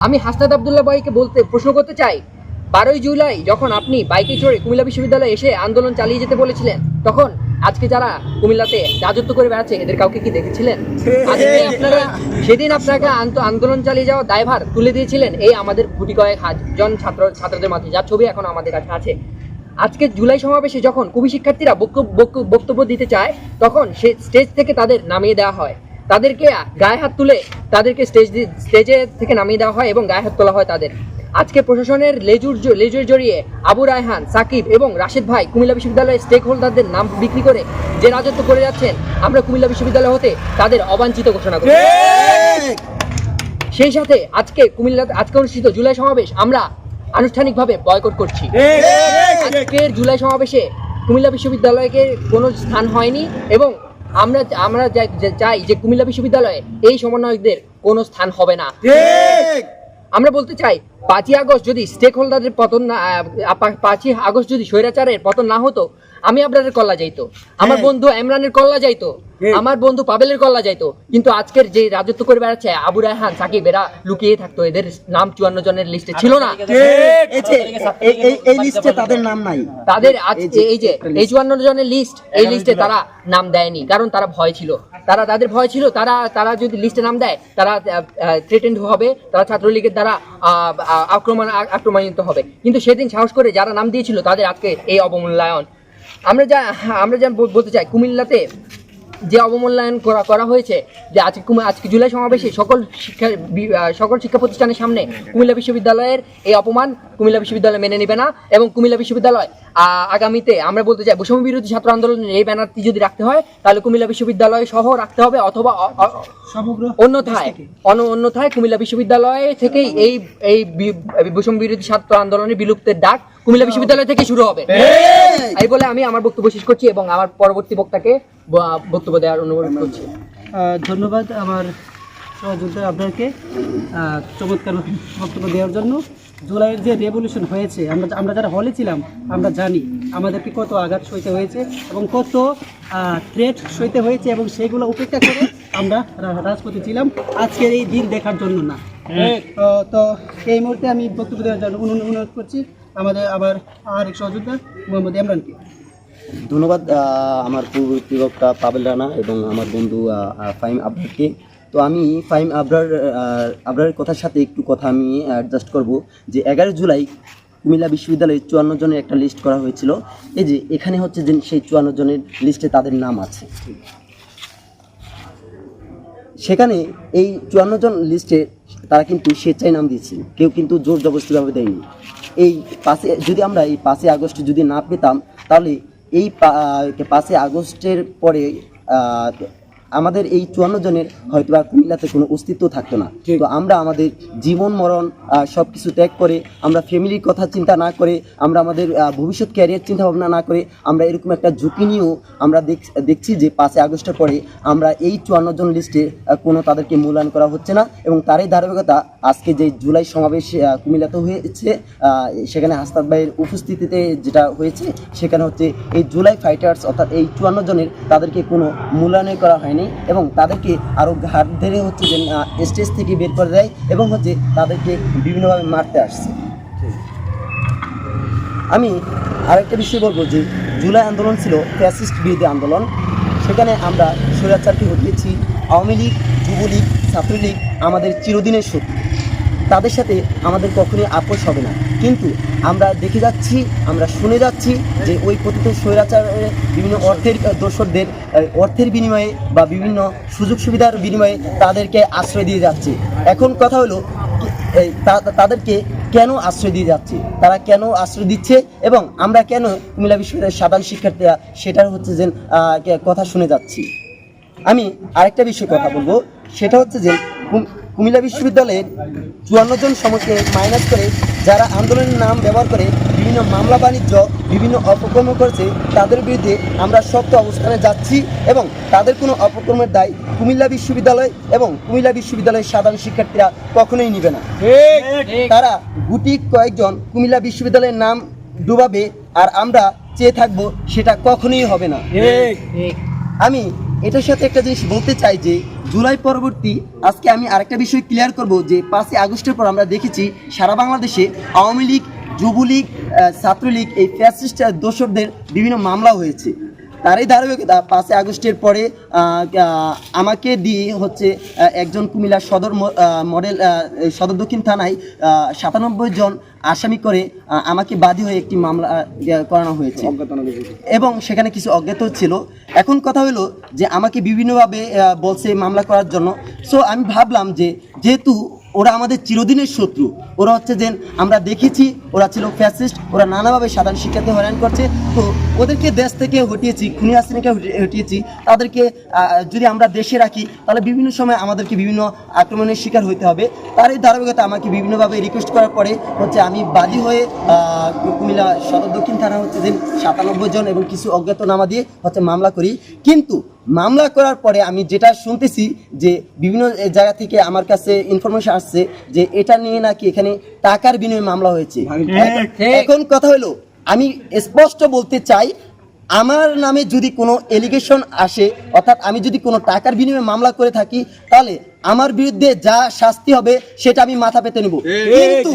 আমি হাসনাত আবদুল্লাহ ভাইকে বলতে প্রশ্ন করতে চাই বারোই জুলাই যখন আপনি বাইকে চড়ে কুমিল্লা বিশ্ববিদ্যালয়ে এসে আন্দোলন চালিয়ে যেতে বলেছিলেন তখন আজকে যারা কুমিল্লাতে রাজত্ব করে বেড়াচ্ছে এদের কাউকে কি দেখেছিলেন? আজকে আপনারা সেদিন আপনাকে আন্দোলন চালিয়ে যাওয়া দায়ভার তুলে দিয়েছিলেন এই আমাদের গুটি কয়েক জন ছাত্র ছাত্রদের মাঝে যার ছবি এখন আমাদের কাছে আছে। আজকে জুলাই সমাবেশে যখন কবি শিক্ষার্থীরা বক্তব্য দিতে চায় তখন সে স্টেজ থেকে তাদের নামিয়ে দেওয়া হয়। তাদেরকে গায়ে হাত তুলে তাদেরকে স্টেজ স্টেজে থেকে নামিয়ে দেওয়া হয় এবং গায়ে হাত তোলা হয় তাদের। আজকে প্রশাসনের লেজুর লেজুর জড়িয়ে আবু রায়হান সাকিব এবং রাশেদ ভাই কুমিল্লা বিশ্ববিদ্যালয়ের স্টেক হোল্ডারদের নাম বিক্রি করে যে রাজত্ব করে যাচ্ছেন আমরা কুমিল্লা বিশ্ববিদ্যালয় হতে তাদের অবাঞ্ছিত ঘোষণা করি। সেই সাথে আজকে কুমিল্লা আজকে অনুষ্ঠিত জুলাই সমাবেশ আমরা আনুষ্ঠানিকভাবে বয়কট করছি। আজকের জুলাই সমাবেশে কুমিল্লা বিশ্ববিদ্যালয়কে কোনো স্থান হয়নি এবং আমরা আমরা চাই যে কুমিল্লা বিশ্ববিদ্যালয়ে এই সমন্বয়কদের কোনো স্থান হবে না। আমরা বলতে চাই পাঁচই আগস্ট যদি স্টেক হোল্ডারদের পতন না পাঁচই আগস্ট যদি স্বৈরাচারের পতন না হতো আমি আপনাদের কল্লা যাইতো। আমার বন্ধু ইমরানের কল্লা যাইতো। আমার বন্ধু পাবেলের কল্লা যাইতো। কিন্তু আজকের যে রাজত্ব করে বেড়াচ্ছে আবু রায়হান সাকিব এরা লুকিয়ে থাকতো। এদের নাম চুয়ান্ন জনের লিস্টে ছিল না। এই যে, এই- এই- এই লিস্টে তাদের নাম নাই। তাদের আজ এই যে এই চুয়ান্ন জনের লিস্ট এই লিস্টে তারা নাম দেয়নি কারণ তারা ভয় ছিল। তারা তাদের ভয় ছিল তারা তারা যদি লিস্টে নাম দেয় তারা থ্রেটেন্ড হবে। তারা ছাত্রলীগের দ্বারা আক্রমণ আক্রমণিত হবে। কিন্তু সেদিন সাহস করে যারা নাম দিয়েছিল তাদের আজকে এই অবমূল্যায়ন। আমরা যা আমরা যা বলতে চাই কুমিল্লাতে যে অবমূল্যায়ন করা করা হয়েছে যে আজকে কুমি- আজকে জুলাই সমাবেশে সকল শিক্ষা সকল শিক্ষা প্রতিষ্ঠানের সামনে কুমিল্লা বিশ্ববিদ্যালয়ের এই অপমান কুমিল্লা বিশ্ববিদ্যালয় মেনে নেবে না এবং কুমিল্লা বিশ্ববিদ্যালয় আগামীতে আমরা বলতে চাই বৈষম্য বিরোধী ছাত্র আন্দোলনের এই ব্যানারটি যদি রাখতে হয় তাহলে কুমিল্লা বিশ্ববিদ্যালয় সহ রাখতে হবে অথবা অ- অন্যথায় অন্য অন্যথায় কুমিল্লা বিশ্ববিদ্যালয় থেকেই এই এই বৈষম্য বিরোধী ছাত্র আন্দোলনের বিলুপ্তের ডাক কুমিল্লা বিশ্ববিদ্যালয় থেকে শুরু হবে। এই! বলে আমি আমার বক্তব্য শেষ করছি এবং আমার পরবর্তী বক্তাকে বক্তব্য দেওয়ার অনুরোধ করছি। ধন্যবাদ আমার সহযোদ্ধা আপনাকে চমৎকার বক্তব্য দেওয়ার জন্য। জুলাইয়ের যে রেভলিউশন হয়েছে আমরা আমরা যারা হলে ছিলাম আমরা জানি আমাদেরকে কত আঘাত সইতে হয়েছে এবং কত থ্রেট সইতে হয়েছে এবং সেগুলো উপেক্ষা করে আমরা রাজপথে ছিলাম। আজকের এই দিন দেখার জন্য না। তো তো এই মুহূর্তে আমি বক্তব্য দেওয়ার জন্য অনু- অনুরোধ করছি। আমাদের আবার এক সহযোদ্ধা মোহাম্মদ ইমরানকে। ধন্যবাদ আমার পূর্ববর্তী পাবেল রানা এবং আমার বন্ধু ফাইম আহ, তো আমি ফাইম আবরার আহ, আবরারের কথার সাথে একটু কথা আমি অ্যাডজাস্ট করব যে এগারো জুলাই কুমিল্লা বিশ্ববিদ্যালয়ে চুয়ান্ন জনের একটা লিস্ট করা হয়েছিল। এই যে এখানে হচ্ছে যে সেই চুয়ান্ন জনের লিস্টে তাদের নাম আছে। সেখানে এই চুয়ান্ন জন লিস্টে তারা কিন্তু স্বেচ্ছায় নাম দিয়েছে কেউ কিন্তু জোর জবরদস্তিভাবে দেয়নি। এই পাঁচে যদি আমরা এই পাঁচই আগস্ট যদি না পেতাম, তাহলে এই পাঁচই আগস্টের পরে আমাদের এই চুয়ান্ন জনের হয়তো বা কুমিল্লাতে কোনো অস্তিত্ব থাকতো না। তো আমরা আমাদের জীবন মরণ সব কিছু ত্যাগ করে আমরা ফ্যামিলির কথা চিন্তা না করে আমরা আমাদের ভবিষ্যৎ ক্যারিয়ার চিন্তা ভাবনা না করে আমরা এরকম একটা ঝুঁকি নিয়েও আমরা দেখ- দেখছি যে পাঁচই আগস্টের পরে আমরা এই চুয়ান্ন জন লিস্টে কোনো তাদেরকে মূল্যায়ন করা হচ্ছে না এবং তারই ধারাবাহিকতা আজকে যে জুলাই সমাবেশ কুমিল্লাতে হয়েছে সেখানে হাস্তাদ ভাইয়ের উপস্থিতিতে যেটা হয়েছে সেখানে হচ্ছে এই জুলাই ফাইটার্স অর্থাৎ এই চুয়ান্ন জনের তাদেরকে কোনো মূল্যায়ন করা হয়নি। এবং তাদেরকে আরও ঘাট ধরে হচ্ছে যে স্টেজ থেকে বের করে দেয় এবং হচ্ছে তাদেরকে বিভিন্নভাবে মারতে আসছে। আমি আরেকটা বিষয় বলব যে, জুলাই আন্দোলন ছিল ফ্যাসিস্ট বিরোধী আন্দোলন। সেখানে আমরা স্বৈরাচারকে হটিয়েছি। আওয়ামী লীগ, যুবলীগ, ছাত্রলীগ আমাদের চিরদিনের শত্রু। তাদের সাথে আমাদের কখনোই আপোষ হবে না। কিন্তু আমরা দেখে যাচ্ছি আমরা শুনে যাচ্ছি যে ওই পতিত স্বৈরাচারের বিভিন্ন অর্থের আহ, অর্থের বিনিময়ে বা বিভিন্ন সুযোগ সুবিধার বিনিময়ে তাদেরকে আশ্রয় দিয়ে যাচ্ছে। এখন কথা হলো তাদেরকে কেন আশ্রয় দিয়ে যাচ্ছে? তারা কেন আশ্রয় দিচ্ছে এবং আমরা কেন কুমিল্লা বিশ্ববিদ্যালয়ের সাধারণ শিক্ষার্থীরা সেটার হচ্ছে যে কথা শুনে যাচ্ছি? আমি আরেকটা বিষয়ে কথা বলব। সেটা হচ্ছে যে কুমিল্লা বিশ্ববিদ্যালয়ের চুয়ান্ন জন সমকে মাইনাস করে যারা আন্দোলনের নাম ব্যবহার করে বিভিন্ন মামলা বাণিজ্য বিভিন্ন অপকর্ম করেছে তাদের বিরুদ্ধে আমরা শক্ত অবস্থানে যাচ্ছি এবং তাদের কোনো অপকর্মের দায় কুমিল্লা বিশ্ববিদ্যালয় এবং কুমিল্লা বিশ্ববিদ্যালয়ের সাধারণ শিক্ষার্থীরা কখনোই নিবে না। তারা গুটি কয়েকজন কুমিল্লা বিশ্ববিদ্যালয়ের নাম ডুবাবে আর আমরা চেয়ে থাকব সেটা কখনোই হবে না। আমি এটার সাথে একটা জিনিস বলতে চাই যে জুলাই পরবর্তী, আজকে আমি আরেকটা বিষয় ক্লিয়ার করব যে পাঁচই আগস্টের পর আমরা দেখেছি সারা বাংলাদেশে আওয়ামী লীগ, যুবলীগ ছাত্রলীগ এই ফ্যাসিস্ট দোষকদের বিভিন্ন মামলা হয়েছে। তারই ধারাবাহিকতা, পাঁচই আগস্টের পরে আমাকে দিয়ে হচ্ছে একজন কুমিল্লা সদর মডেল সদর দক্ষিণ থানায় সাতানব্বই জন আসামি করে আমাকে বাদী হয়ে একটি মামলা করানো হয়েছে। এবং সেখানে কিছু অজ্ঞাত ছিল। এখন কথা হলো যে, আমাকে বিভিন্নভাবে বলছে মামলা করার জন্য। সো আমি ভাবলাম যে, যেহেতু ওরা আমাদের চিরদিনের শত্রু। ওরা হচ্ছে যে আমরা দেখেছি, ওরা ছিল ফ্যাসিস্ট ওরা নানাভাবে সাধারণ শিক্ষার্থী হয়রান করছে। তো ওদেরকে দেশ থেকে হটিয়েছি, খুনি হাসিনাকে হটিয়েছি, তাদেরকে যদি আমরা দেশে রাখি, তাহলে বিভিন্ন সময় আমাদেরকে বিভিন্ন আক্রমণের শিকার হতে হবে। তার এই ধারাবাহিকতা আমাকে বিভিন্নভাবে রিকোয়েস্ট করার পরে হচ্ছে আমি বাদী হয়ে কুমিল্লা সদর দক্ষিণ থানা হচ্ছে যে সাতানব্বই জন এবং কিছু অজ্ঞাতনামা দিয়ে হচ্ছে মামলা করি। কিন্তু মামলা করার পরে আমি যেটা শুনতেছি যে বিভিন্ন জায়গা থেকে আমার কাছে ইনফরমেশন আসছে যে এটা নিয়ে নাকি এখানে টাকার বিনিময়ে মামলা হয়েছে। এখন কথা হলো আমি স্পষ্ট বলতে চাই আমার নামে যদি কোনো এলিগেশন আসে অর্থাৎ আমি যদি কোনো টাকার বিনিময়ে মামলা করে থাকি তাহলে আমার বিরুদ্ধে যা শাস্তি হবে সেটা আমি মাথা পেতে নেব। কিন্তু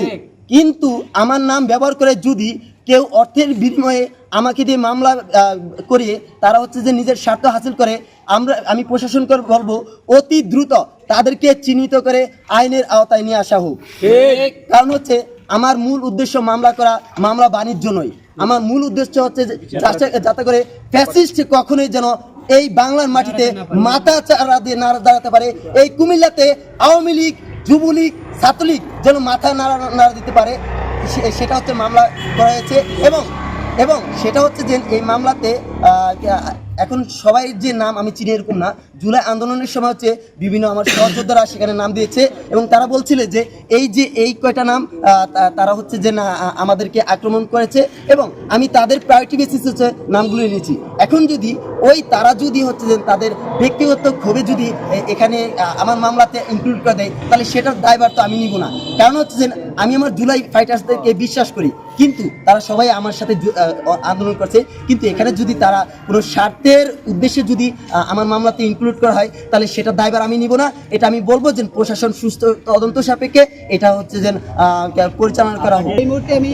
কিন্তু আমার নাম ব্যবহার করে যদি কেউ অর্থের বিনিময়ে আমাকে দিয়ে মামলা করিয়ে তারা হচ্ছে যে নিজের স্বার্থ হাসিল করে আমরা আমি প্রশাসনকে বলব অতি দ্রুত তাদেরকে চিহ্নিত করে আইনের আওতায় নিয়ে আসা হোক। কারণ হচ্ছে আমার মূল উদ্দেশ্য মামলা করা মামলা বাণিজ্য নয়। আমার মূল উদ্দেশ্য হচ্ছে যে যাতে- করে ফ্যাসিস্ট কখনোই যেন এই বাংলার মাটিতে মাথা চারা দিয়ে না দাঁড়াতে পারে এই কুমিল্লাতে আওয়ামী লীগ যুবলীগ ছাত্রলীগ যেন মাথা নাড়া নাড়া দিতে পারে। সেটা হচ্ছে মামলা করা হয়েছে এবং এবং সেটা হচ্ছে যে এই মামলাতে এখন সবাই যে নাম আমি চিনি এরকম না, জুলাই আন্দোলনের সময় হচ্ছে বিভিন্ন আমার সহযোদ্ধারা সেখানে নাম দিয়েছে এবং তারা বলছিল যে এই যে এই কয়টা নাম তারা হচ্ছে যে না আমাদেরকে আক্রমণ করেছে এবং আমি তাদের প্রায়োরিটি বেসিস হচ্ছে নামগুলো নিয়েছি এখন যদি ওই তারা যদি হচ্ছে যে তাদের ব্যক্তিগত ক্ষোভে যদি এখানে আমার মামলাতে ইনক্লুড করে দেয়, তাহলে সেটার দায়ভার তো আমি নিব না। কারণ হচ্ছে যে আমি আমার জুলাই ফাইটার্সদেরকে বিশ্বাস করি। কিন্তু তারা সবাই আমার সাথে আন্দোলন করছে। কিন্তু এখানে যদি তারা কোনো স্বার্থের উদ্দেশ্যে যদি আমার মামলাতে ইনক্লুড করা হয়, তাহলে সেটা দায়ভার আমি নিব না। এটা আমি বলব যে প্রশাসন সুস্থ তদন্ত সাপেক্ষে এটা হচ্ছে যে পরিচালনা করা হোক। এই মুহূর্তে আমি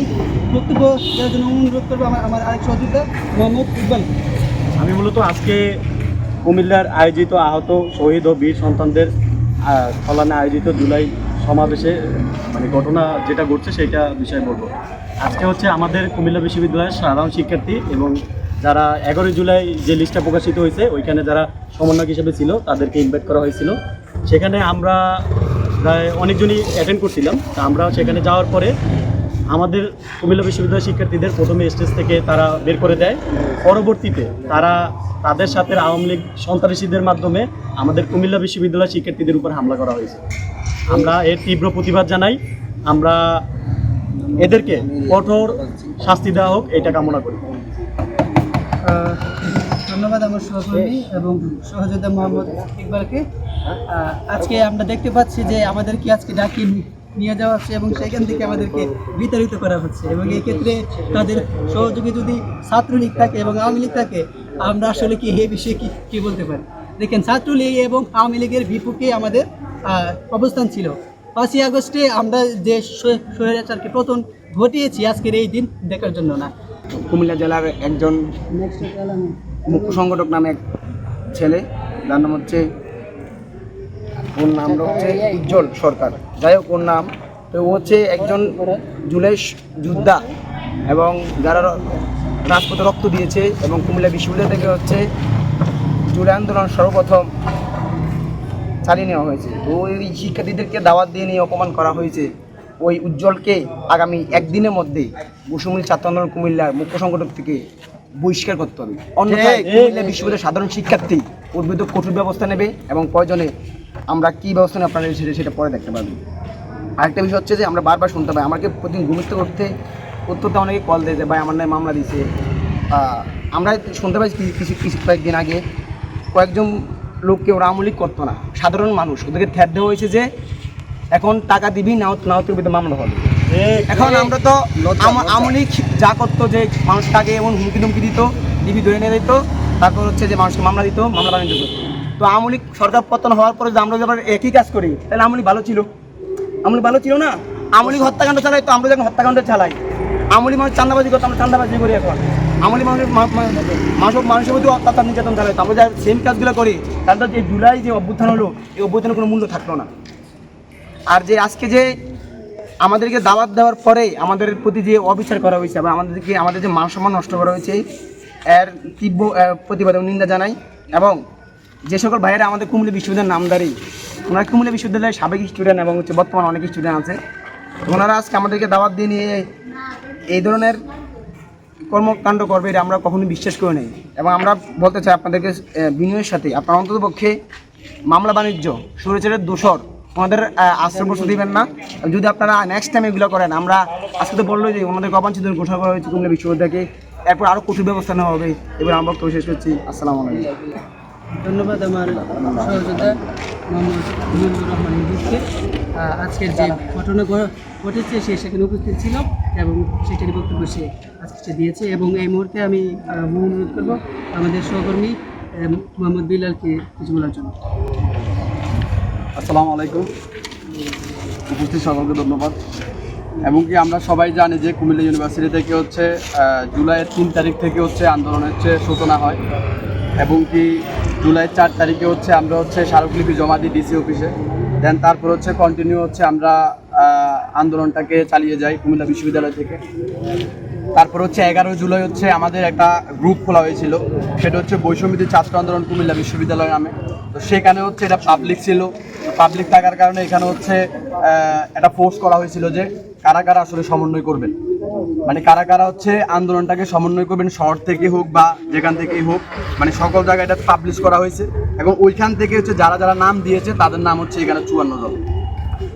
মোহাম্মদ আমি মূলত আজকে কুমিল্লার আয়োজিত আহত শহীদ ও বীর সন্তানদের ফলানে আয়োজিত জুলাই সমাবেশে মানে ঘটনা যেটা ঘটছে সেটা বিষয়ে বলব। আজকে হচ্ছে আমাদের কুমিল্লা বিশ্ববিদ্যালয়ের সাধারণ শিক্ষার্থী এবং যারা এগারোই জুলাই যে লিস্টটা প্রকাশিত হয়েছে, ওইখানে যারা সমন্বয়ক হিসেবে ছিল, তাদেরকে ইনভাইট করা হয়েছিল। সেখানে আমরা প্রায় অনেকজনই অ্যাটেন্ড করছিলাম। তা আমরা সেখানে যাওয়ার পরে আমাদের কুমিল্লা বিশ্ববিদ্যালয়ের শিক্ষার্থীদের প্রথমে স্টেজ থেকে তারা বের করে দেয়। পরবর্তীতে তারা তাদের সাথে আওয়ামী লীগ সন্ত্রাসীদের মাধ্যমে আমাদের কুমিল্লা বিশ্ববিদ্যালয়ের শিক্ষার্থীদের উপর হামলা করা হয়েছে। আমরা এর তীব্র প্রতিবাদ জানাই। আমরা এদেরকে কঠোর শাস্তি দেওয়া হোক এটা কামনা করি। ধন্যবাদ আমার সহকর্মী এবং সহযোদ্ধা মোহাম্মদ ইকবালকে। আজকে আমরা দেখতে পাচ্ছি যে আমাদেরকে আজকে ডাকি নিয়ে যাওয়া হচ্ছে এবং সেখান থেকে আমাদেরকে বিতাড়িত করা হচ্ছে এবং এই ক্ষেত্রে তাদের সহযোগী যদি ছাত্রলীগ থাকে এবং আওয়ামী লীগ থাকে, আমরা আসলে কি এই বিষয়ে কি কি বলতে পারি? দেখেন, ছাত্রলীগ এবং আওয়ামী লীগের বিপক্ষে আমাদের অবস্থান ছিল। পাঁচই আগস্টে আমরা যে স্বৈ- স্বৈরাচারকে পতন ঘটিয়েছি আজকের এই দিন দেখার জন্য না। কুমিল্লা জেলার একজন মুখ্য সংগঠক নামে এক ছেলে, যার নাম হচ্ছে ওর নাম হচ্ছে উজ্জ্বল সরকার। যাই হোক ওর নাম তো ও হচ্ছে একজন জুলাই স- যোদ্ধা এবং যারা রাজপথে রক্ত দিয়েছে এবং কুমিল্লা বিশ্ববিদ্যালয় থেকে হচ্ছে জুলাই আন্দোলন সর্বপ্রথম চালিয়ে নেওয়া হয়েছে। তো ওই শিক্ষার্থীদেরকে দাওয়াত দিয়ে নিয়ে অপমান করা হয়েছে। ওই উজ্জ্বলকে আগামী একদিনের মধ্যে বসুমুল ছাত্র আন্দোলন কুমিল্লার মুখ্য সংগঠক থেকে বহিষ্কার করতে হবে। অন্যথায় কুমিল্লা বিশ্ববিদ্যালয়ের সাধারণ শিক্ষার্থী বিরুদ্ধে কঠোর ব্যবস্থা নেবে এবং প্রয়োজনে আমরা কী ব্যবস্থা নেই আপনারা সেটা সেটা পরে দেখতে পারবেন আরেকটা বিষয় হচ্ছে যে আমরা বারবার শুনতে পাই আমাকে প্রতিদিন ঘুমিতে করতে উত্তরতে অনেকে কল দেয় যে ভাই আমার নামে মামলা দিছে আহ, আমরা শুনতে পাই কিছু কিছু কিছু কয়েকদিন আগে কয়েকজন লোককে ওরা আমলিক করতো না সাধারণ মানুষ ওদেরকে থ্যাট দেওয়া হয়েছে যে এখন টাকা দিবি নাও নাও তোর বিরুদ্ধে মামলা হবে। এখন আমরা তো আমলিক যা করতো যে মানুষটাকে এমন হুমকি ধুমকি দিত দিবি ধরে নিয়ে দিত তারপর হচ্ছে যে মানুষকে মামলা দিত মামলা বাণিজ্য করতো। তো আওয়ামী লীগ সরকার পতন হওয়ার পরে আমরা যখন একই কাজ করি, তাহলে আওয়ামী লীগ ভালো ছিল? আওয়ামী লীগ ভালো ছিল না? আওয়ামী লীগ হত্যাকাণ্ড চালাই তো আমরা যখন হত্যাকাণ্ড চালাই। আওয়ামী লীগ মানুষ চান্দাবাজি করতো, আমরা চান্দাবাজি করি এখন। আওয়ামী লীগ মানুষের মানুষ মানুষের মধ্যে অত্যাচার নির্যাতন চালাই তো আমরা যা সেম কাজগুলো করি তাহলে যে জুলাই যে অভ্যুত্থান হলো, এই অভ্যুত্থানের কোনো মূল্য থাকল না। আর যে আজকে যে আমাদেরকে দাওয়াত দেওয়ার পরে আমাদের প্রতি যে অবিচার করা হয়েছে বা আমাদেরকে আমাদের যে মান সম্মান নষ্ট করা হয়েছে, এর তীব্র প্রতিবাদ নিন্দা জানাই এবং যে সকল ভাইয়েরা আমাদের কুমিল্লা বিশ্ববিদ্যালয়ের নামদারি, ওনারা কুমিল্লা বিশ্ববিদ্যালয়ের সাবেক স্টুডেন্ট এবং হচ্ছে বর্তমান অনেক স্টুডেন্ট আছে। ওনারা আজকে আমাদেরকে দাওয়াত দিয়ে নিয়ে এই ধরনের কর্মকাণ্ড করবে এটা আমরা কখনোই বিশ্বাস করে নেই। এবং আমরা বলতে চাই আপনাদেরকে বিনিয়োগের সাথে আপনার অন্তত পক্ষে মামলা বাণিজ্য, সুরেচারের দোষর, ওনাদের আশ্রয় বস্তু দিবেন না। যদি আপনারা নেক্সট টাইম এগুলো করেন, আমরা আজকে তো বলল যে ওনাদেরকে অবাঞ্ছিত ঘোষণা করা হয়েছে কুমিল্লা বিশ্ববিদ্যালয়কে। এরপর আরও কঠোর ব্যবস্থা নেওয়া হবে এবার আমরা শেষ করছি। আসসালামু আলাইকুম। ধন্যবাদ আমার সহযোদ্ধা মোহাম্মদ মুজিবুর রহমান মুজিবকে আজকের যে ঘটনা ঘটেছে, সে সেখানে উপস্থিত ছিল এবং সেটারই বক্তব্য সে আজকে দিয়েছে। এবং এই মুহূর্তে আমি অনুরোধ করব আমাদের সহকর্মী মোহাম্মদ বিলালকে কিছু বলার জন্য। আসসালামু আলাইকুম। উপস্থিত সকলকে ধন্যবাদ। এবং কি আমরা সবাই জানি যে কুমিল্লা ইউনিভার্সিটি থেকে হচ্ছে জুলাইয়ের তিন তারিখ থেকে হচ্ছে আন্দোলনের হচ্ছে সূচনা হয়। এবং কি জুলাইয়ের চার তারিখে হচ্ছে আমরা হচ্ছে স্মারকলিপি জমা দিই ডিসি অফিসে। দেন তারপর হচ্ছে কন্টিনিউ হচ্ছে আমরা আন্দোলনটাকে চালিয়ে যাই কুমিল্লা বিশ্ববিদ্যালয় থেকে। তারপর হচ্ছে এগারো জুলাই হচ্ছে আমাদের একটা গ্রুপ খোলা হয়েছিল। সেটা হচ্ছে বৈষম্যতি ছাত্র আন্দোলন কুমিল্লা বিশ্ববিদ্যালয় নামে। তো সেখানে হচ্ছে এটা পাবলিক ছিল। পাবলিক থাকার কারণে এখানে হচ্ছে একটা ফোর্স করা হয়েছিল যে কারা কারা আসলে সমন্বয় করবেন। মানে কারা কারা হচ্ছে আন্দোলনটাকে সমন্বয় করবেন, শহর থেকে হোক বা যেখান থেকেই হোক। মানে সকল জায়গায় এটা পাবলিশ করা হয়েছে। এবং ওইখান থেকে হচ্ছে যারা যারা নাম দিয়েছে, তাদের নাম হচ্ছে এখানে চুয়ান্ন জন।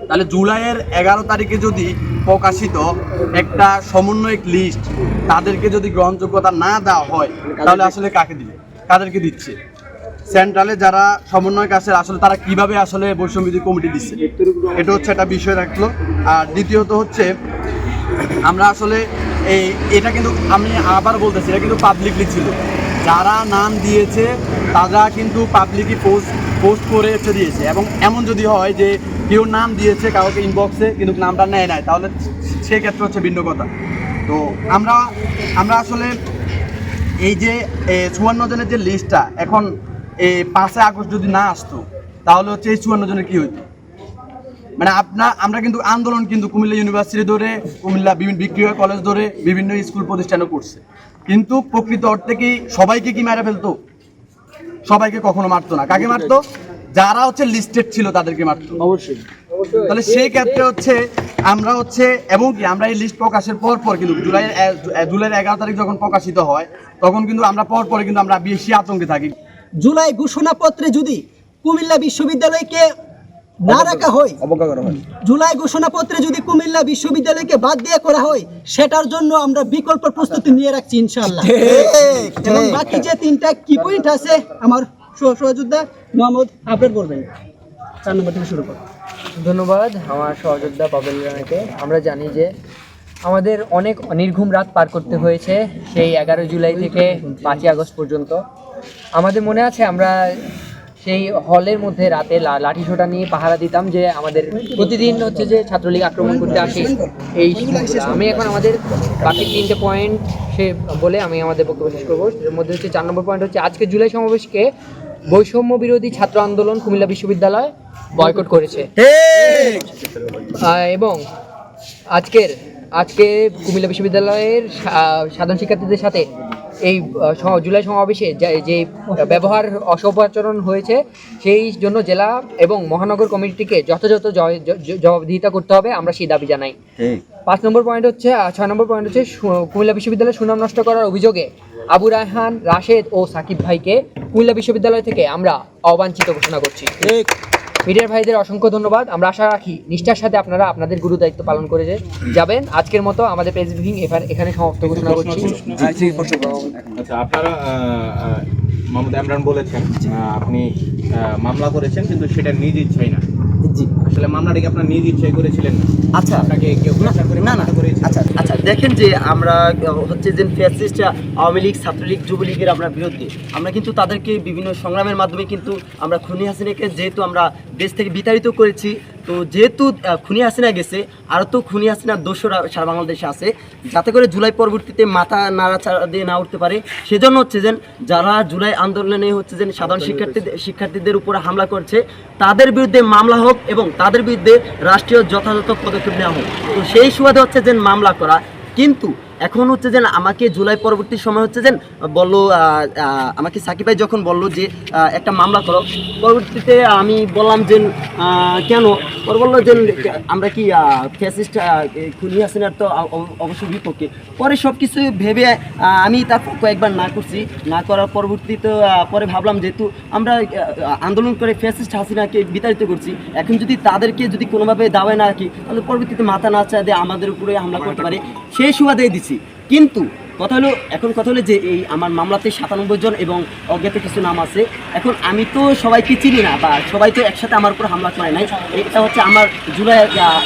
তাহলে জুলাইয়ের এগারো তারিখে যদি প্রকাশিত একটা সমন্বয়ক লিস্ট তাদেরকে যদি গ্রহণযোগ্যতা না দেওয়া হয়, তাহলে আসলে কাকে দিবে? কাদেরকে দিচ্ছে? সেন্ট্রালে যারা সমন্বয়ক আছে, আসলে তারা কীভাবে আসলে বৈষম্যবিধি কমিটি দিচ্ছে? এটা হচ্ছে একটা বিষয় রাখল। আর দ্বিতীয়ত হচ্ছে, আমরা আসলে এই, এটা কিন্তু আমি আবার বলতেছি, এটা কিন্তু পাবলিকলি ছিল। যারা নাম দিয়েছে, তারা কিন্তু পাবলিকই পোস্ট পোস্ট করে হচ্ছে দিয়েছে। এবং এমন যদি হয় যে কেউ নাম দিয়েছে কাউকে ইনবক্সে কিন্তু নামটা নেয় নাই। তাহলে সেক্ষেত্রে হচ্ছে ভিন্ন কথা। তো আমরা আমরা আসলে এই যে চুয়ান্ন জনের যে লিস্টটা এখন এই পাঁচই আগস্ট যদি না আসতো, তাহলে হচ্ছে এই চুয়ান্ন জনের কী হইতো? মানে আপনার আমরা কিন্তু আন্দোলন কিন্তু কুমিল্লা ইউনিভার্সিটি ধরে, কুমিল্লা বিভিন্ন বিক্রিয়া কলেজ ধরে, বিভিন্ন স্কুল প্রতিষ্ঠানও করছে। কিন্তু প্রকৃত অর্থে কি সবাইকে কি মেরে ফেলতো? সবাইকে কখনো মারতো না। কাকে মারতো? যারা হচ্ছে লিস্টেড ছিল তাদেরকে মারতো। অবশ্যই। তাহলে সেই ক্ষেত্রে হচ্ছে আমরা হচ্ছে এবং কি আমরা এই লিস্ট প্রকাশের পর পর কিন্তু জুলাই জুলাইয়ের এগারো তারিখ যখন প্রকাশিত হয় তখন কিন্তু আমরা পর পরে কিন্তু আমরা বেশি আতঙ্কে থাকি। জুলাই ঘোষণাপত্রে যদি কুমিল্লা বিশ্ববিদ্যালয়কে না রাখা হয় অবজ্ঞা করা হয়। জুলাই ঘোষণাপত্রে যদি কুমিল্লা বিশ্ববিদ্যালয়কে বাদ দিয়ে করা হয় সেটার জন্য আমরা বিকল্প প্রস্তুতি নিয়ে রাখছি ইনশাআল্লাহ। এবং বাকি যে তিনটা কি পয়েন্ট আছে আমার সহ- সহযোদ্ধা মোহাম্মদ আবরার বলবেন চার নম্বর থেকে শুরু করো ধন্যবাদ, আমার সহযোদ্ধা পাবেল রানাকে আমরা জানি যে আমাদের অনেক নির্ঘুম রাত পার করতে হয়েছে সেই এগারো জুলাই থেকে পাঁচই আগস্ট পর্যন্ত। আমাদের মনে আছে আমরা সেই হলের মধ্যে রাতে লা- লাঠিসোঁটা নিয়ে পাহারা দিতাম যে আমাদের প্রতিদিন হচ্ছে যে ছাত্রলীগ আক্রমণ করতে আসে এই আমি এখন আমাদের বাকি তিনটে পয়েন্ট সে বলে আমি আমাদের বক্তব্য শেষ করব। এর মধ্যে হচ্ছে চার নম্বর পয়েন্ট হচ্ছে আজকে জুলাই সমাবেশকে বৈষম্য বিরোধী ছাত্র আন্দোলন কুমিল্লা বিশ্ববিদ্যালয় বয়কট করেছে। এবং আজকের আজকে কুমিল্লা বিশ্ববিদ্যালয়ের সাধারণ শিক্ষার্থীদের সাথে এই জুলাই সমাবেশে যে- যে ব্যবহার অসভাচরণ হয়েছে সেই জন্য জেলা এবং মহানগর কমিটিকে যথাযথ জবাবদিহিতা করতে হবে আমরা সেই দাবি জানাই। পাঁচ নম্বর পয়েন্ট হচ্ছে ছয় নম্বর পয়েন্ট হচ্ছে কুমিল্লা বিশ্ববিদ্যালয়ের সুনাম নষ্ট করার অভিযোগে আবু রায়হান রাশেদ ও সাকিব ভাইকে কুমিল্লা বিশ্ববিদ্যালয় থেকে আমরা অবাঞ্ছিত ঘোষণা করছি। মিডিয়ার ভাইদের অসংখ্য ধন্যবাদ। আমরা আশা রাখি নিষ্ঠার সাথে আপনারা আপনাদের গুরু দায়িত্ব পালন করে যাবেন। আজকের মতো আমাদের প্রেস ব্রিফিং এখানে- এখানে সমাপ্ত ঘোষণা করছি। আচ্ছা আপনারা মোহাম্মদ ইমরান বলেছেন আপনি মামলা করেছেন কিন্তু সেটা নিজ ইচ্ছাই না। আসলে আপনার নিজ ইচ্ছায় করেছিলেন? আচ্ছা। আপনাকে কেউ না না আচ্ছা আচ্ছা দেখেন যে আমরা হচ্ছে যে ফ্যাসিস্ট আওয়ামী লীগ ছাত্রলীগ যুবলীগের আমরা বিরুদ্ধে আমরা কিন্তু তাদেরকে বিভিন্ন সংগ্রামের মাধ্যমে কিন্তু আমরা খুনি হাসিনাকে যেহেতু আমরা দেশ থেকে বিতাড়িত করেছি তো যেহেতু খুনি হাসিনা গেছে আরও তো খুনি হাসিনার দোষরা সারা বাংলাদেশে আছে যাতে করে জুলাই পরবর্তীতে মাথা নাড়াচাড়া দিয়ে না উঠতে পারে সেজন্য হচ্ছে যে যারা জুলাই আন্দোলনে হচ্ছে যে সাধারণ শিক্ষার্থীদের শিক্ষার্থীদের উপরে হামলা করছে তাদের বিরুদ্ধে মামলা হোক এবং তাদের বিরুদ্ধে রাষ্ট্রীয় যথাযথ পদক্ষেপ নেওয়া হোক। তো সেই সুবাদে হচ্ছে যে মামলা করা কিন্তু এখন হচ্ছে যে আমাকে জুলাই পরবর্তী সময় হচ্ছে যে বলল আমাকে সাকিব ভাই যখন বলল যে একটা মামলা করো, পরবর্তীতে আমি বললাম যে কেন? ওর বলল যে, আমরা কি ফ্যাসিস্ট খুনি হাসিনার তো অবশ্যই বিপক্ষে। পরে সব কিছু ভেবে আমি তারপর কয়েকবার না করছি। না করার পরবর্তীতে পরে ভাবলাম যেহেতু আমরা আন্দোলন করে ফ্যাসিস্ট হাসিনাকে বিতাড়িত করছি, এখন যদি তাদেরকে যদি কোনোভাবে দাওয়ায় না রাখি, তাহলে পরবর্তীতে মাথা না চা দিয়ে আমাদের উপরে হামলা করতে পারে। সেই সুবাদে দিছি কিন্তু কথা হলো, এখন কথা হলো যে এই আমার মামলাতে সাতানব্বই জন এবং অজ্ঞাত কিছু নাম আছে। এখন আমি তো সবাইকে চিনি না বা সবাই তো একসাথে আমার উপর হামলা করে নাই। এটা হচ্ছে আমার জুলাই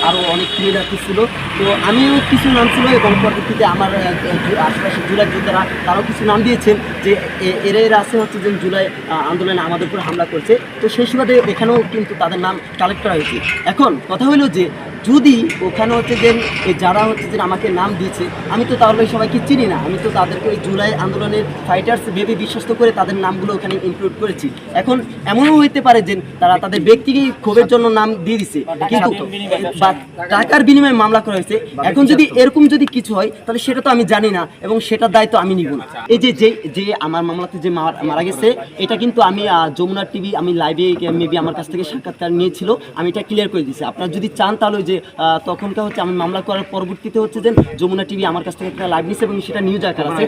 আরও অনেক ক্রিয়েটার ছিল। তো আমিও কিছু নাম ছিল এবং পরবর্তীতে আমার আশেপাশে জুলাই যোদ্ধারা তারাও কিছু নাম দিয়েছেন যে এরা এরা আছে হচ্ছে যে জুলাই আন্দোলনে আমাদের উপর হামলা করছে। তো সেই সুবাদে এখানেও কিন্তু তাদের নাম কালেক্ট করা হয়েছে। এখন কথা হলো যে যদি ওখানে হচ্ছে যে যারা হচ্ছে যে আমাকে নাম দিয়েছে আমি তো তাহলে সবাইকে চিনি না। আমি তো তাদেরকে ওই জুলাই আন্দোলনের ফাইটার্স ভেবে বিশ্বস্ত করে তাদের নামগুলো ওখানে ইনক্লুড করেছি। এখন এমনও হইতে পারে যে তারা তাদের ব্যক্তিকে ক্ষোভের জন্য নাম দিয়ে দিছে। কিন্তু বা টাকার বিনিময়ে মামলা করা হয়েছে। এখন যদি এরকম যদি কিছু হয় তাহলে সেটা তো আমি জানি না এবং সেটার দায়িত্ব আমি নিব না। এই যে যে যে আমার মামলাতে যে মার- গেছে এটা কিন্তু আমি যমুনা টিভি আমি লাইভে মেবি আমার কাছ থেকে সাক্ষাৎকার নিয়েছিল। আমি এটা ক্লিয়ার করে দিয়েছি। আপনারা যদি চান তাহলে যে তখনকার হচ্ছে আমি মামলা করার পরবর্তীতে হচ্ছে যে যমুনা টিভি আমার কাছ থেকে একটা লাইভ নিয়েছে এবং সেটা নিউজ আকার আছে।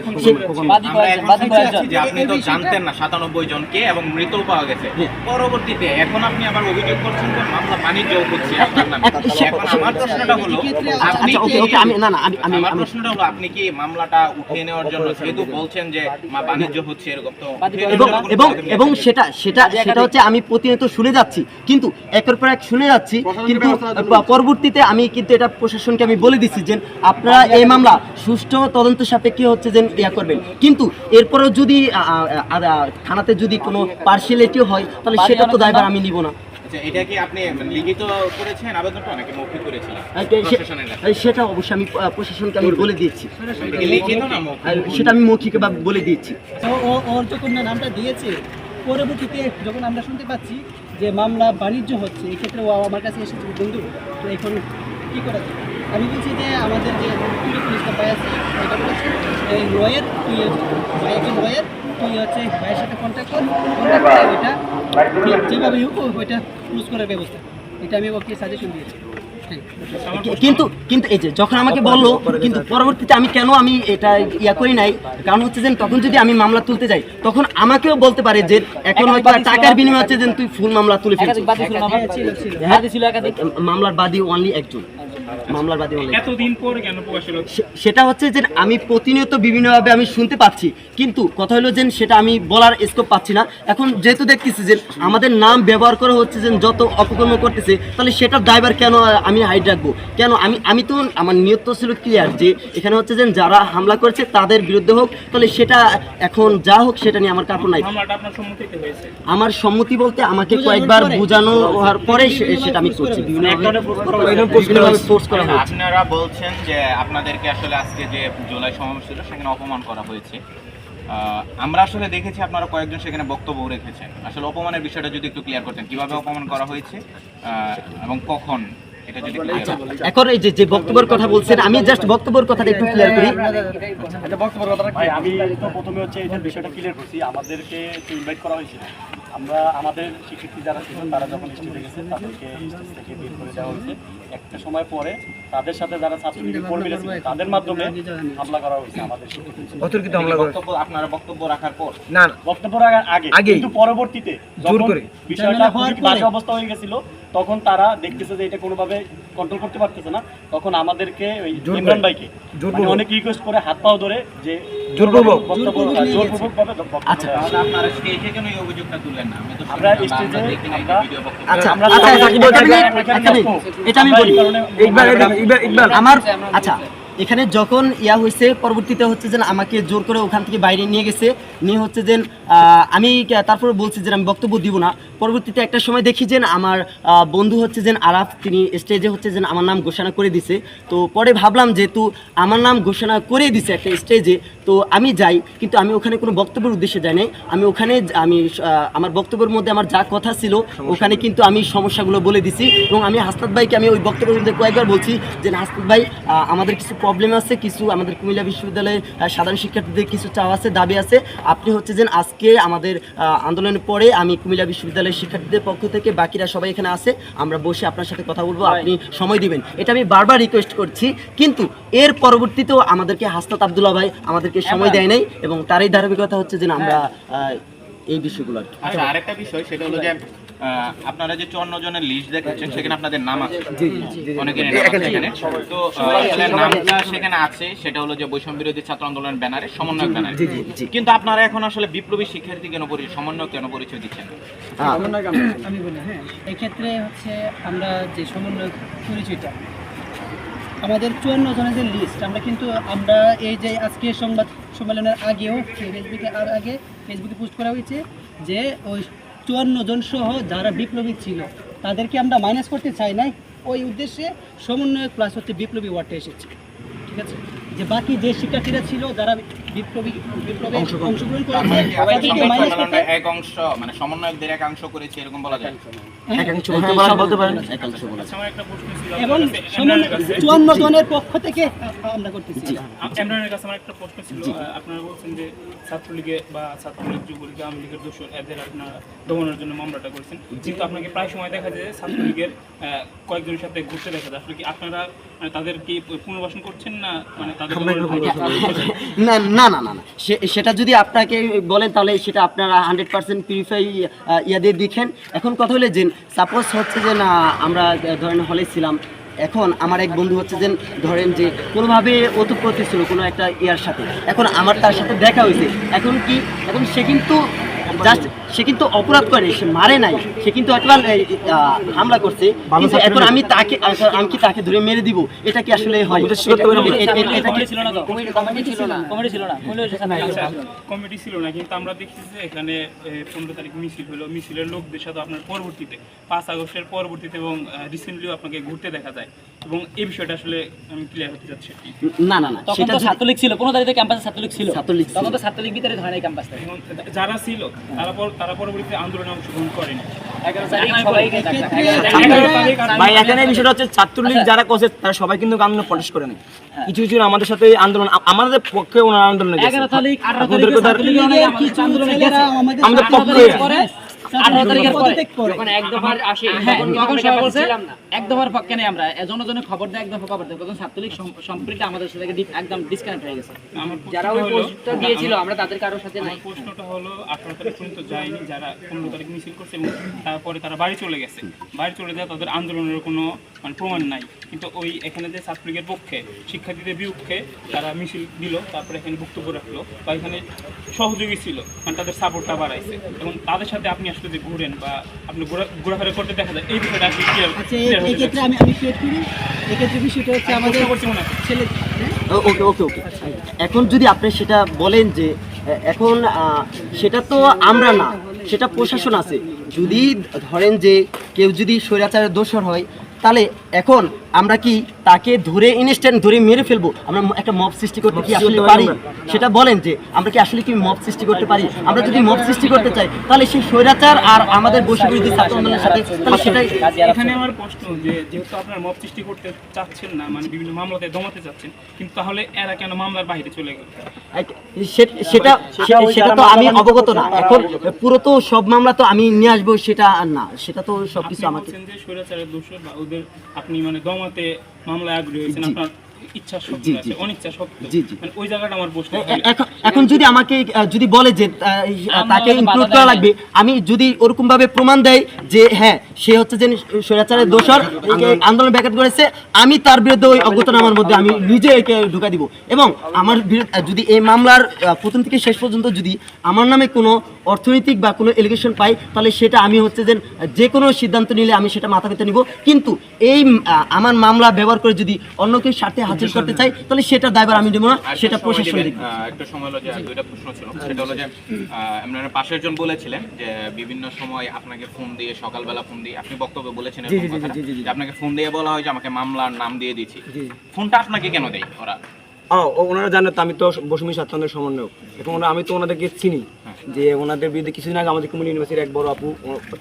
আপনি তো জানতেন না সাতানব্বই জনকে এবং মৃত পাওয়া গেছে। পরবর্তীতে এখন আপনি আবার অভিযোগ করছেন যে মামলা বাণিজ্য হচ্ছে আপনার নামে। এক- এক- এখন আমার প্রশ্নটা হলো আপনি আচ্ছা ওকে ওকে আমি না না আমি আমি আমার প্রশ্নটা হলো আপনি কি মামলাটা উঠিয়ে নেওয়ার জন্য যেহেতু বলছেন যে বাণিজ্য হচ্ছে এরকম তো এবং এবং? সেটা সেটা সেটা হচ্ছে আমি প্রতিনিয়ত শুনে যাচ্ছি কিন্তু একের পর এক শুনে যাচ্ছি কিন্তু প- পরবর্তীতে আমি কিন্তু এটা প্রশাসনকে আমি বলে দিচ্ছি যে আপনারা এই মামলা সুষ্ঠু তদন্ত সাপেক্ষে হচ্ছে যে ইয়া করবেন। কিন্তু এরপরেও যদি থানাতে যদি কোনো পার্সিয়ালিটি হয় তাহলে সেটা তো দায়ভার আমি নিব না। আচ্ছা এটা কি আপনি লিখিত করেছেন আবেদনটা নাকি মৌখিক করেছিলেন? আর সে- প্রশাসনের কাছে? আর সেটা অবশ্যই আমি প্রশাসনকে আমি বলে দিয়েছি আর সেটা আমি মৌখিক বা বলে দিয়েছি ও ও- ওর যখন নামটা দিয়েছে পরবর্তীতে যখন আমরা শুনতে পাচ্ছি যে মামলা বাণিজ্য হচ্ছে এক্ষেত্রে ও আমার কাছে এসেছে বন্ধু, তো এখন কী করা আমি বলছি যে, আমাদের যে পুলিশটা ভাই আছে এটা বলেছে এই লয়ের তুই একজন লয়ের, তুই হচ্ছে ভাইয়ের সাথে কন্ট্যাক্ট কর কন্ট্যাক্ট ওইটা যেভাবে হোক, ওইটা ক্লোজ করার ব্যবস্থা। এটা আমি ওকে সাজেশন দিয়েছি। কিন্তু কিন্তু এই যে যখন আমাকে বলল কিন্তু পরবর্তীতে আমি কেন আমি এটা ইয়া করি নাই কারণ হচ্ছে যে তখন যদি আমি মামলা তুলতে যাই তখন আমাকেও বলতে পারে যে এখন হয়তো টাকার বিনিময়ে হচ্ছে যে তুই ফুল মামলা তুলে ফেলছিস। হ্যাঁ? মামলার বাদী অনলি একজন। মামলার বাদী অনলি এতদিন পর কেন প্রকাশ হলো? সেটা হচ্ছে যে আমি প্রতিনিয়ত বিভিন্নভাবে আমি শুনতে পাচ্ছি কিন্তু কথা হলো যে সেটা আমি বলার স্কোপ পাচ্ছি না। এখন যেহেতু দেখতেছি যে আমাদের নাম ব্যবহার করা হচ্ছে যে যত অপকর্ম করতেছে তাহলে সেটার ড্রাইভার কেন আমি হাইড রাখব? কেন আমি আমি তো আমার নিয়ত ছিল ক্লিয়ার যে এখানে হচ্ছে যে যারা হামলা করেছে তাদের বিরুদ্ধে হোক তাহলে সেটা এখন যা হোক সেটা নিয়ে আমার কাপড় নাই। আমার সম্মতি বলতে আমাকে কয়েকবার বোঝানো হওয়ার পরে? সেটা আমি করছি। বিভিন্নভাবে বিভিন্নভাবে করা হয়েছে। আপনারা বলছেন যে আপনাদেরকে আসলে আজকে যে জুলাই সমাবেশ ছিল সেখানে অপমান করা হয়েছে। আমরা আসলে দেখেছি আপনারা কয়েকজন সেখানে বক্তব্য রেখেছেন। আসলে অপমানের বিষয়টা যদি একটু ক্লিয়ার করতেন কীভাবে অপমান করা হয়েছে এবং কখন? এটা যদি clear করতেন। এখন এই যে যে বক্তব্যের কথা বলছেন আমি জাস্ট বক্তব্যের কথাটা একটু ক্লিয়ার করি। এটা বক্তব্য কথাটা আমি তো প্রথমে হচ্ছে এটার বিষয়টা ক্লিয়ার করছি। আমাদেরকে ইনভাইট করা হয়েছিল আমরা আমাদের শিক্ষার্থী যারা ছিলেন তারা যখন স্টেজে গেছেন তাদেরকে স্টেজ থেকে বের করে দেওয়া হয়েছে। একটা সময় পরে তাদের সাথে যারা ছাত্রলীগের কর্মীরা ছিলেন তাদের মাধ্যমে হামলা করা হয়েছে আমাদের অতর্কিত হামলা বক্তব্য আপনারা বক্তব্য রাখার পর না না। বক্তব্য রাখার আগে কিন্তু পরবর্তীতে জোর যখন করে। বিষয়টা বাজে অবস্থা হয়ে গেছিল তখন তারা দেখতেছে যে এটা কোনোভাবে কন্ট্রোল করতে পারতেছে না তখন আমাদেরকে ওই ইমরান ভাইকে মানে অনেক রিকোয়েস্ট করে হাত পাও ধরে যে ভাবে আচ্ছা। আমরা আচ্ছা এখানে- যখন ইয়া হয়েছে পরবর্তীতে হচ্ছে যে আমাকে জোর করে ওখান থেকে বাইরে নিয়ে গেছে নিয়ে হচ্ছে যে আমি তারপরে বলছি যে আমি বক্তব্য দিব না। পরবর্তীতে একটা সময় দেখি যে আমার বন্ধু হচ্ছে যে আরাফ তিনি স্টেজে হচ্ছে যে আমার নাম ঘোষণা করে দিছে। তো পরে ভাবলাম যেহেতু আমার নাম ঘোষণা করে দিছে একটা স্টেজে তো আমি যাই কিন্তু আমি ওখানে কোনো বক্তব্যের উদ্দেশ্যে যাই নাই। আমি ওখানে আমি আমার বক্তব্যের মধ্যে আমার যা কথা ছিল ওখানে কিন্তু আমি সমস্যাগুলো বলে দিছি। এবং আমি হাসনাত ভাইকে আমি ওই বক্তব্যের মধ্যে কয়েকবার বলছি যে হাসনাত ভাই আমাদের কিছু প্রবলেম আছে কিছু আমাদের কুমিল্লা বিশ্ববিদ্যালয়ের সাধারণ শিক্ষার্থীদের কিছু চাওয়া আছে দাবি আছে। আপনি হচ্ছে যে আজকে আমাদের আন্দোলনের পরে আমি কুমিল্লা বিশ্ববিদ্যালয়ের শিক্ষার্থীদের পক্ষ থেকে বাকিরা সবাই এখানে আছে আমরা বসে আপনার সাথে কথা বলব আপনি সময় দিবেন। এটা আমি বারবার রিকোয়েস্ট করছি কিন্তু এর পরবর্তীতেও আমাদেরকে হাসনাত আবদুল্লাহ ভাই আমাদেরকে সময় দেয় নাই এবং তারই ধারাবাহিকতা হচ্ছে যে আমরা এই বিষয়গুলো আর কি। আচ্ছা আরেকটা বিষয় সেটা হলো যে আপনারা যে চুয়ান্ন জনের লিস্ট দেখাচ্ছেন সেখানে আপনাদের নাম আছে। অনেকের তো নামটা সেখানে আছে সেটা হলো যে বৈষম্য বিরোধী ছাত্র আন্দোলন ব্যানারে সমন্বয়ক ব্যানারে। কিন্তু আপনারা এখন আসলে বিপ্লবী শিক্ষার্থী কেন পরি- সমন্বয়ক কেন পরিচয় দিচ্ছেন? হ্যাঁ। আমি বলি হ্যাঁ। এক্ষেত্রে হচ্ছে আমরা যে সমন্বয় পরিচয়টা আমাদের চুয়ান্ন জনের যে লিস্ট আমরা কিন্তু আমরা এই যে আজকে সংবাদ সম্মেলনের আগেও ফেসবুকে আর আগে ফেসবুকে পোস্ট করা হয়েছে যে ওই চুয়ান্ন জন সহ যারা বিপ্লবী ছিল, তাদেরকে আমরা মাইনাস করতে চাই নাই। ওই উদ্দেশ্যে সমন্বয়ক প্লাস হচ্ছে বিপ্লবী ওয়ার্ডটা এসেছে। ঠিক আছে? যে বাকি যে শিক্ষার্থীরা ছিল, যারা বিপ্লবী বিপ্লবে অংশগ্রহণ করেছে। আমরা কি? তাদেরকে সংবাদ মাইনাস করতে সম্মেলনের এক অংশ মানে সমন্বয়কদের এক করেছে এরকম বলা যায়। একাংশ বলতে পারেন, একাংশ বলা আচ্ছা, আমার একটা প্রশ্ন ছিল। এবং আপনার কাছে, সমন্বয়- ইমরানের কাছে। চুয়ান্ন জনের পক্ষ থেকে আমরা করতেছি। ইমরানের কাছে আমার একটা প্রশ্ন ছিল। আপনারা বলছেন যে ছাত্রলীগে বা ছাত্রলীগ যুবলীগ আওয়ামী লীগের দোষর এদের আপনারা দমনের জন্য মামলাটা করেছেন। কিন্তু আপনাকে প্রায় সময় দেখা যায় ছাত্রলীগের আহ, কয়েকজনের সাথে ঘুরতে দেখা যায়। আসলে কি আপনারা মানে তাদের কি পুনর্বাসন করছেন না মানে তাদের দমনের না না না না না। সেটা যদি আপনাকে বলেন, তাহলে সেটা আপনারা হান্ড্রেড পার্সেন্ট পিউরিফাই ইয়া দিয়ে দেখেন এখন কথা হলে যে সাপোজ হচ্ছে যে, না, আমরা ধরেন হলে ছিলাম। এখন আমার এক বন্ধু হচ্ছে যে, ধরেন যে, কোনোভাবে ওতপ্রতি ছিল কোনো একটা ইয়ার সাথে। এখন আমার তার সাথে দেখা হয়েছে। এখন কি? এখন সে কিন্তু জাস্ট সে কিন্তু অপরাধ করে সে মারে নাই সে কিন্তু একবার হামলা করছে। কিন্তু এখন আমি তাকে আমি কি তাকে ধরে মেরে দিব? এটা কি আসলে হয়? কমিটি ছিল না কমিটি ছিল না। কমিটি ছিল না। কিন্তু আমরা দেখছি যে এখানে পনেরো তারিখ মিছিল হলো। মিছিলের লোকদের সাথে আপনার পরবর্তীতে পাঁচ আগস্টের পরবর্তীতে এবং রিসেন্টলিও আপনাকে ঘুরতে দেখা যায়। এবং এই বিষয়টা আসলে আমি ক্লিয়ার হতে কি। না না না তখন সেটা তো ছাত্রলীগ ছিল। কোনো তারিখে ক্যাম্পাসে ছাত্রলীগ ছিল। ছাত্রলীগ তখন তো ছাত্রলীগ ভিতরে ধরে নাই ক্যাম্পাস থেকে যারা ছিল। তারা পরবর্তীতে আন্দোলনে অংশগ্রহণ করেনি। ভাই এখানে বিষয়টা হচ্ছে ছাত্রলীগ যারা করছে তারা সবাই কিন্তু আন্দোলন প্রটেস্ট করে নেয়। কিছু কিছু আমাদের সাথে আন্দোলন আমাদের পক্ষে ওনার আন্দোলনে গেছে। আমাদের পক্ষে। আঠারো তারিখের পরে। যখন এক দফার আসে তখন তখন সবাই বলছে এক দফার পক্ষে নেই আমরা। জনজনের খবর দেয় এক দফা খবর দেয়। তখন ছাত্রলীগ সম্পৃক্ত আমাদের সাথে একদম ডিসকানেক্ট হয়ে গেছে। যারা ওই পোস্টটা দিয়েছিল আমরা তাদের কারোর সাথে নাই। প্রশ্নটা হলো আঠারো তারিখ পর্যন্ত যায়নি যারা পনেরো তারিখ মিছিল করছে এবং তারপরে তারা বাড়ি চলে গেছে। বাড়ি চলে যায় তাদের আন্দোলনের কোনো মানে প্রমাণ নাই। কিন্তু ওই এখানে যে ছাত্রলীগের পক্ষে শিক্ষার্থীদের বিপক্ষে তারা মিছিল দিল তারপরে এখানে বক্তব্য রাখল বা এখানে সহযোগী ছিল মানে তাদের সাপোর্টটা বাড়াইছে। এবং তাদের সাথে আপনি আসলে যে ঘুরেন বা আপনি ঘোরা- ঘোরাফেরা করতে দেখা যায় এই বিষয়টা আপনি আচ্ছা এই- এই ক্ষেত্রে আমি আমি ক্রিয়েট করি। এক্ষেত্রে বিষয়টা হচ্ছে আমাদের। ছেলে? ও- ওকে ওকে ওকে। এখন যদি আপনি সেটা বলেন যে এখন সেটা তো আমরা না সেটা প্রশাসন আছে। যদি ধরেন যে কেউ যদি স্বৈরাচারের দোষর হয় তাহলে এখন আমরা কি তাকে ধরে ইনস্ট্যান্ট ধরে মেরে ফেলব? আমরা একটা মব সৃষ্টি করতে কি আসলে পারি? সেটা বলেন যে আমরা কি আসলে কি মব সৃষ্টি করতে পারি? আমরা যদি মব সৃষ্টি করতে চাই তাহলে সেই স্বৈরাচার আর আমাদের বৈশ্বিক ছাত্র আন্দোলনের সাথে তাহলে সেটাই এখানে আমার প্রশ্ন যে যেহেতু আপনারা মব সৃষ্টি করতে চাচ্ছেন না মানে বিভিন্ন মামলাতে দমাতে চাচ্ছেন কিন্তু তাহলে এরা কেন মামলার বাইরে চলে গেল? সেটা সেটা তো আমি অবগত না। এখন পুরো তো সব মামলা তো আমি নিয়ে আসব সেটা আর না। সেটা তো সবকিছু আমাকে স্বৈরাচারের দোষর বা আপনি মানে দমাতে মামলায় আগ্রহী হয়েছেন। আপনার ইচ্ছা শক্তি জি, জি, আছে অনিচ্ছা শক্তি। জি, জি। মানে ওই জায়গাটা আমার বসতে এ- এ- এখন এখন যদি আমাকে যদি বলে যে তাকে ইনক্লুড করা লাগবে আমি যদি ওরকম ভাবে প্রমাণ দেয় যে হ্যাঁ সে হচ্ছে যে স্বৈরাচারের দোষর আন্দোলন ব্যাঘাত করেছে আমি তার বিরুদ্ধে ওই অজ্ঞাতনামার মধ্যে আমি নিজে একে ঢুকা দিব। এবং আমার যদি এই মামলার প্রথম থেকে শেষ পর্যন্ত যদি আমার নামে কোনো অর্থনৈতিক বা কোনো এলিগেশন পাই তাহলে সেটা আমি হচ্ছে যে যে কোনো সিদ্ধান্ত নিলে আমি সেটা মাথা পেতে নিব। কিন্তু এই আমার মামলা ব্যবহার করে যদি অন্য কেউ স্বার্থে হাসিল করতে চাই তাহলে সেটা দায়ভার আমি দেবো না সেটা প্রশাসন। দেখবে। সময় হলো যে দুইটা প্রশ্ন ছিল সেটা হলো যে আপনার পাশের জন বলেছিলেন যে বিভিন্ন সময় আপনাকে ফোন দিয়ে সকালবেলা ফোন দিয়ে আপনি বক্তব্য বলেছেন আপনাকে ফোন দিয়ে বলা হয় যে আমাকে মামলার নাম দিয়ে দিচ্ছি ফোনটা আপনাকে কেন দেয় ওরা? ও ওনারা জানেন তো আমি তো বসুমি স্বাচ্ছন্দ্যের সমন্বয়ক। এবং আমি তো ওনাদেরকে চিনি যে ওনাদের বিরুদ্ধে কিছুদিন আগে আমাদের কমিউনিটি ইউনিভার্সিটির এক বড় আপু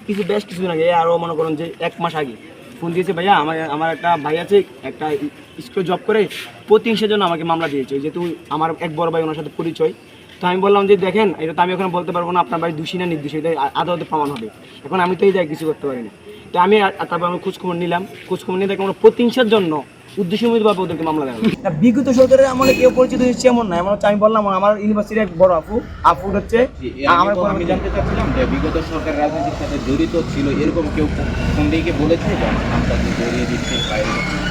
কিছু বেশ কিছুদিন আগে আরও মনে করেন যে এক মাস আগে ফোন দিয়েছে, ভাইয়া, আমার আমার একটা ভাই আছে, একটা স্কুলে জব করে, প্রতিহিংসার জন্য আমাকে মামলা দিয়েছে। যেহেতু আমার এক বড় ভাই, ওনার সাথে পরিচয়। তো আমি বললাম যে, দেখেন, এটা তো আমি এখন বলতে পারব না, আপনার ভাই দোষী না নির্দোষী, এটা আদালতে প্রমাণ হবে। এখন আমি তো এই জায়গায় কিছু করতে পারি না তো আমি তারপর আমি খোঁজখবর নিলাম। খোঁজখবর নিয়ে দেখলাম প্রতিহিংসার জন্য উদ্দেশ্যমূলকভাবে ওদেরকে মামলা হলো। বিগত সরকারের আমলে কেউ পরিচিত হচ্ছে এমন না। এমন আমি বললাম আমার ইউনিভার্সিটির এক বড় আপু আপু হচ্ছে আমার আমি আমি জানতে চাচ্ছিলাম যে বিগত সরকার রাজনীতির সাথে জড়িত ছিল এরকম কেউ দিয়ে বলেছে যে জড়িয়ে দিচ্ছে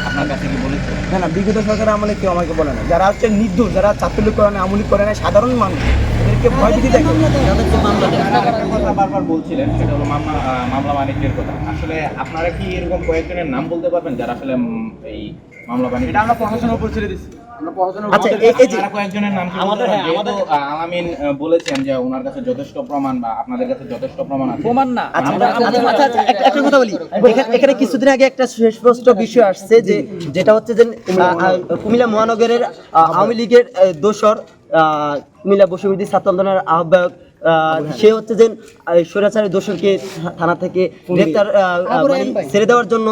আপনার কাছে কি বলেছে? না না বিগত সরকারের আমলে কেউ আমাকে বলে না। যারা হচ্ছে নির্দোষ যারা ছাত্রলীগ করে না আমলিক করে না সাধারণ মানুষ। এদেরকে ভয় ভীতি দেখে একটা কথা বারবার বলছিলেন সেটা হলো মামলা মামলা বাণিজ্যের কথা। আসলে আপনারা কি এরকম কয়েকজনের নাম বলতে পারবেন যারা আসলে এই মামলা বাণিজ্য এটা আমরা প্রশাসনের উপর ছেড়ে দিচ্ছি। আমরা প্রশাসনের আচ্ছা এই- এই যে আপনারা কয়েকজনের নাম আমাদের যেহেতু আহ, আলামিন বলেছেন যে ওনার কাছে যথেষ্ট প্রমাণ বা আপনাদের কাছে যথেষ্ট প্রমাণ আছে। প্রমাণ না। আচ্ছা, আচ্ছা, আচ্ছা, একটা- কথা বলি। এখানে- কিছুদিন আগে একটা সুস্পষ্ট বিষয় আসছে যে যেটা হচ্ছে যে কুমিল্লা মহানগরের আওয়ামী লীগের দোসর আহ, কুমিল্লা বসুবিধি ছাত্র আন্দোলনের আহ্বায়ক সে হচ্ছে যে স্বৈরাচারের দোষরকে থানা থেকে গ্রেপ্তার মানে ছেড়ে দেওয়ার জন্য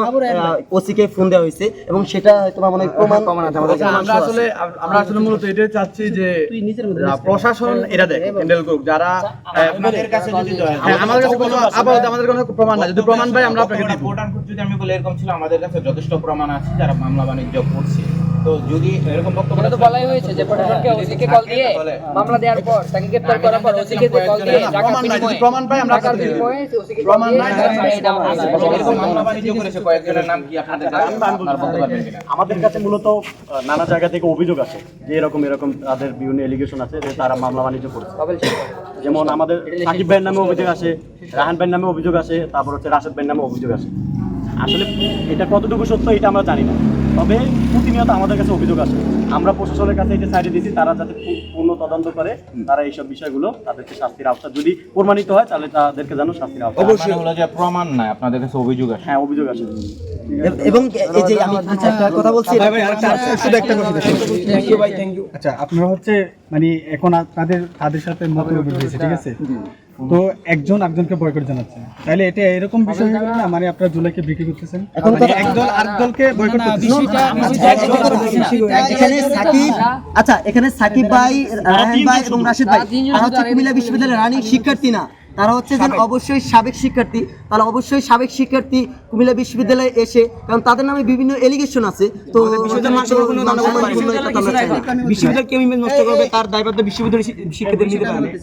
ওসিকে ফোন দেওয়া হয়েছে এবং সেটা তোমার মানে প্রমাণ আমাদের আমরা আসলে আমরা আসলে মূলত এটাই চাচ্ছি যে প্রশাসন এটা দেখে হ্যান্ডেল করুক যারা আপনাদের কাছে যদি হ্যাঁ, আমাদের কাছে কোনো আপাতত আমাদের কোনো প্রমাণ নাই যদি প্রমাণ পাই আমরা আপনাকে দিব যদি আমি বলি এরকম ছিল আমাদের কাছে যথেষ্ট প্রমাণ আছে যারা মামলা বাণিজ্য করছে তো যদি এরকম বক্তব্য তো বলাই হয়েছে যে প্রশাসনকে ওসিকে কল দিয়ে মামলা দেওয়ার পর তাকে গ্রেফতার করার পর ওসিকে কল দিয়ে টাকার প্রমাণ নাই, যদি বিনিময়ে প্রমাণ পাই আমরা টাকার আপনাকে দিয়ে দেব। বিনিময়ে ওসিকে প্রমাণ নাই, টাকা পাঠিয়ে দেওয়া হয়েছে। এরকম মামলা বাণিজ্য করেছে কয়েকজনের নাম কি আপনাদের কাছে আপনারা বলতে পারবেন কিনা? আমাদের কাছে মূলত নানা জায়গা থেকে অভিযোগ আছে যে এরকম এরকম তাদের বিভিন্ন এলিগেশন আছে যে তারা মামলা বাণিজ্য করছে। যেমন আমাদের সাকিব ভাইয়ের নামে অভিযোগ আছে রাহান ভাইয়ের নামে অভিযোগ আছে তারপর হচ্ছে রাশেদ ভাইয়ের নামে অভিযোগ আছে। আসলে এটা কতটুকু সত্য এটা আমরা জানি না। তবে প্রতিনিয়ত আমাদের কাছে অভিযোগ আছে আমরা প্রশাসনের কাছে এটা সাইডে দিচ্ছি তারা যাতে পূর্ণ তদন্ত করে তারা এইসব বিষয়গুলো তাদেরকে শাস্তির আওতা যদি প্রমাণিত হয় তাহলে তাদেরকে যেন শাস্তির আওতা অবশ্যই। হলো যে প্রমাণ নাই আপনাদের কাছে অভিযোগ আছে হ্যাঁ অভিযোগ আছে এ- এবং এই যে আমি একটা কথা বলছি। শুধু একটা কথা থ্যাংক ইউ ভাই থ্যাংক ইউ আচ্ছা আপনারা হচ্ছে মানে এখন আর তাদের তাদের সাথে মতবিরোধ হয়েছে ঠিক আছে? তো একজন একজনকে বয়কট জানাচ্ছে। তাহলে এটা এরকম বিষয় হয়ে না? মানে আপনারা জুলাইকে বিক্রি করতেছেন? এখন মানে একদল আরেকদলকে বয়কট করতেছেন। এখানে সাকিব আচ্ছা এখানে সাকিব ভাই রাহান ভাই এবং রাশিদ ভাই। তারা হচ্ছে কুমিল্লা বিশ্ববিদ্যালয়ের রানিং শিক্ষার্থী না। তারা হচ্ছে যে অবশ্যই সাবেক শিক্ষার্থী। তারা অবশ্যই সাবেক শিক্ষার্থী কুমিল্লা বিশ্ববিদ্যালয়ে এসে কারণ তাদের নামে বিভিন্ন এলিগেশন আছে। তো বিশ্ববিদ্যালয় কেউ নষ্ট করবে তার দায়বদ্ধ বিশ্ববিদ্যালয় শিক্ষার্থীদের নিতে পারবে।